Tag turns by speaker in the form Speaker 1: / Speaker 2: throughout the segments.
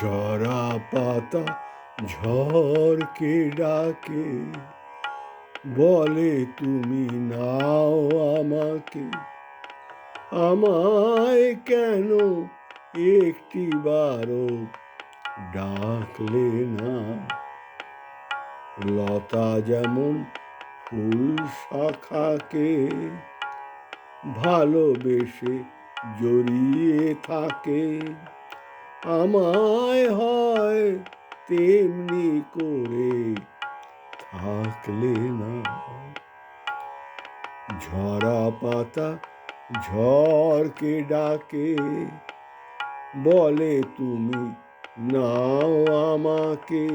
Speaker 1: ঝরা পাতা ঝড়কে ডাকে, বলে, তুমি নাও আমাকে। আমায় কেন একটি বারো ডাকলে না? লতা যেমন ফুল শাখাকে ভালোবেসে জড়িয়ে থাকে আমায় হয় তেমনি করে থাকলে না। ঝরা পাতা ঝড়কে ডাকে, বলে, তুমি নাও আমাকে।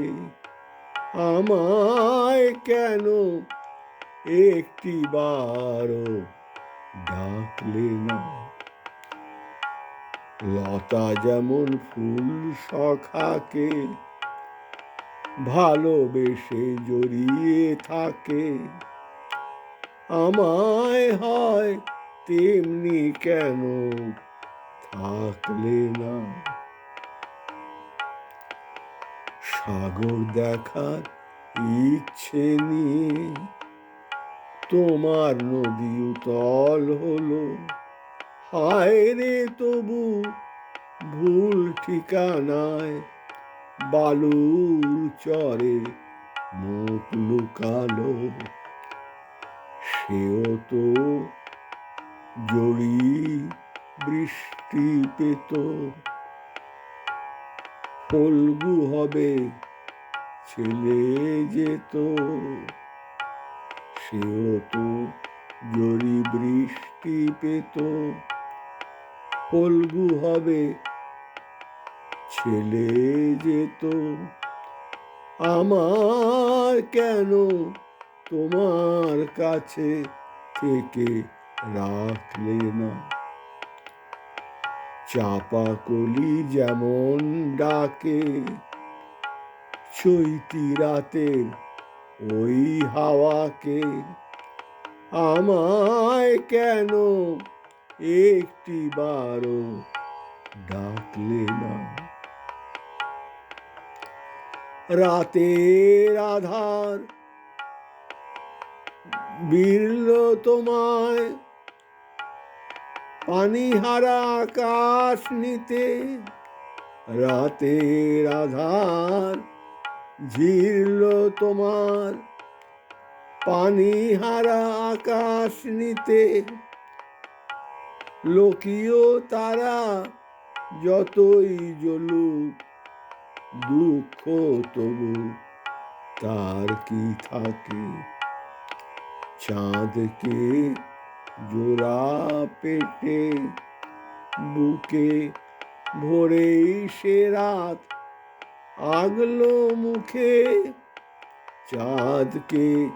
Speaker 1: আমায় কেন একটি বারও ডাকলে না? লতা যেমন ফুল সখাকে, ভালোবেসে জড়িয়ে থাকে। আমায় হয় তেমনি কেন থাকলে না? সাগর দেখার ইচ্ছে নিয়ে তোমার নদী উতল হলো। হায় রে তবু ভুল ঠিকানায় বালুর চরে মুখ লুকালো। সেও তো জড়ি বৃষ্টি পেত। ফলগু হবে, ছেলে যেত সেও তো জড়ি বৃষ্টি পেত। ফলগু হবে। ছেলে যেত আমার কেন তোমার কাছে থেকে রাখলে না? চাপা কলি যেমন ডাকে, চৈতি রাতের ওই হাওয়াকে, আমায় কেন একটি বারো ডাকলে না। রাতের আধার বিরল তোমায়, পানিহারা আকাশ নিতে। রাতের আধার ঝিরল তোমার, পানিহারা আকাশ নিতে। লোকীয় তারা যতই জ্বলুক, দুঃখ তবু তার কি থাকে? চাঁদকে জোড়া পেটে, বুকে ভোরেই সে রাত আগলো মুখে। চাঁদকে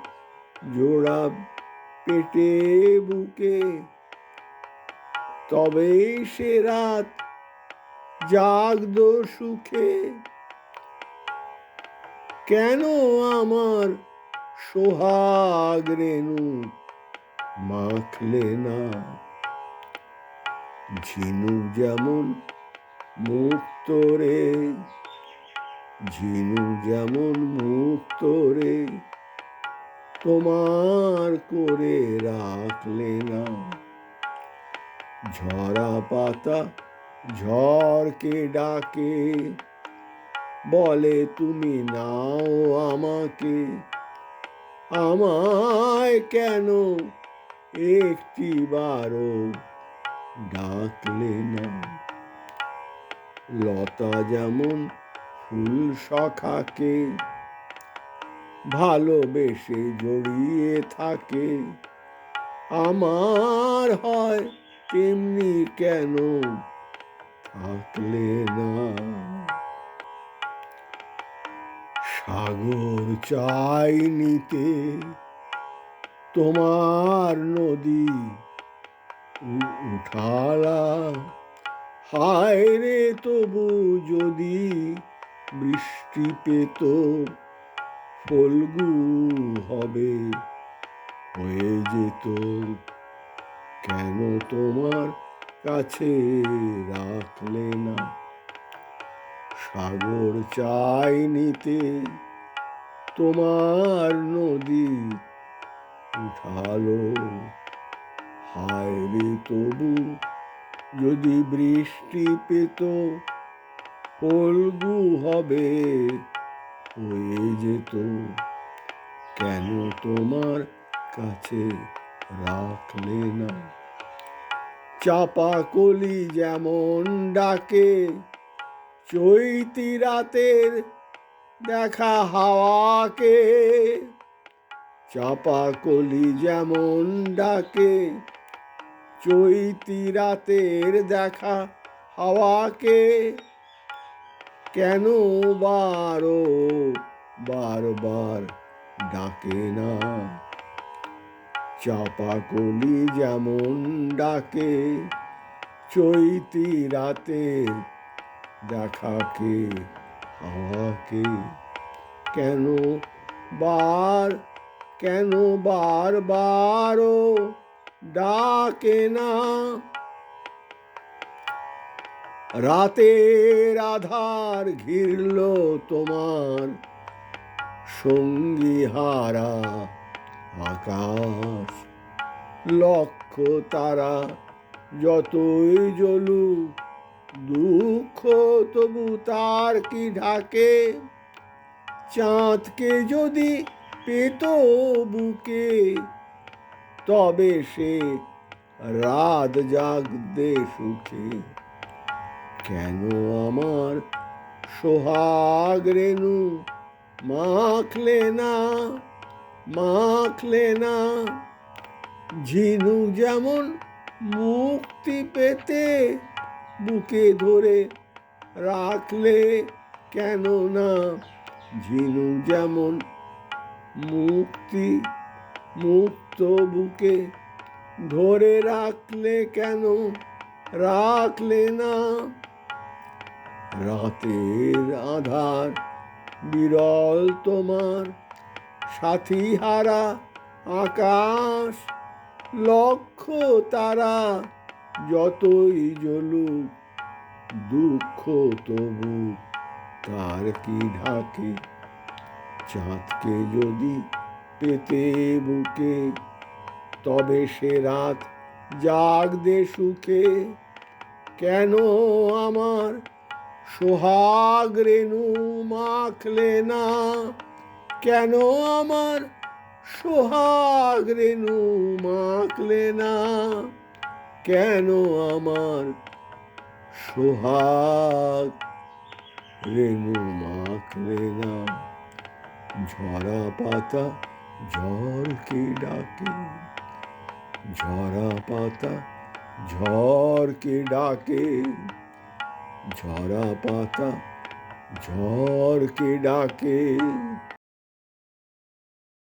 Speaker 1: জোড়া পেটে, বুকে তবেই সে রাত জাগদো সুখে। কেন আমার সোহাগ রেণু মাখলে না? ঝিনুক যেমন মুক্ত রে, ঝিনুক যেমন মুক্ত রে, তোমার করে রাখলে না। ঝরা পাতা ঝড়কে ডাকে, বলে, তুমি নাও আমাকে। আমায় কেন একটি বারো ডাকলে না? লতা যেমন ফুল সখাকে, ভালোবেসে জড়িয়ে থাকে। আমার হয় তেমনি কেন থাকলে না? সাগর চাই নিতে তোমার নদী উঠালা। হায় রে তবু যদি বৃষ্টি পেত, ফলগু হবে হয়ে যেত কেন তোমার কাছে রাখলে না? সাগর চাই নিতে তোমার নদী উঠালো। হায় রে তবু যদি বৃষ্টি পেত ফলগু হবে হয়ে যেত। কেন তোমার কাছে রাখলে না? চাপা কলি যেমন ডাকে। চৈতি রাতের দেখা হাওয়াকে। চাপা কলি যেমন ডাকে, চৈতি রাতের দেখা হাওয়াকে। কেন বারো বারবার ডাকে না? চাপা কলি যেমন ডাকে, চৈতি রাতের দেখাকে, হাওয়াকে। কেন বার কেন বার বারো ডাকে না? রাতের আধার ঘিরল তোমার সঙ্গী হারা আকাশ, লক্ষ তারা যতই জ্বলুক, দুঃখ তবু তার কি ঢাকে? চাঁদকে যদি পেত বুকে, তবে সে রাত জাগদে সুখে। কেন আমার সোহাগ রেণু মাখলে না? মাখলে না ঝিনু যেমন মুক্তি পেতে বুকে ধরে রাখলে কেন না ঝিনু যেমন মুক্তি মুক্ত বুকে ধরে রাখলে, কেন রাখলে না? রাতের আধার বিরল তোমার সাথী হারা আকাশ লক্ষ তারা, যতই জ্বলুক, দুঃখ তবু, তার কি ঢাকে? চাঁদকে যদি পেতে বুকে, তবে সে রাত জাগদে সুখে। কেন আমার সোহাগ রেণু মাখলে না? কেন আমার সোহাগ রেণু মাখলে না? কেন আমার সোহাগ রেণু মাখলে না? ঝরা পাতা ঝড়কে ডাকে? ঝরা পাতা ঝড়কে ডাকে? ঝরা পাতা ঝড়কে ডাকে?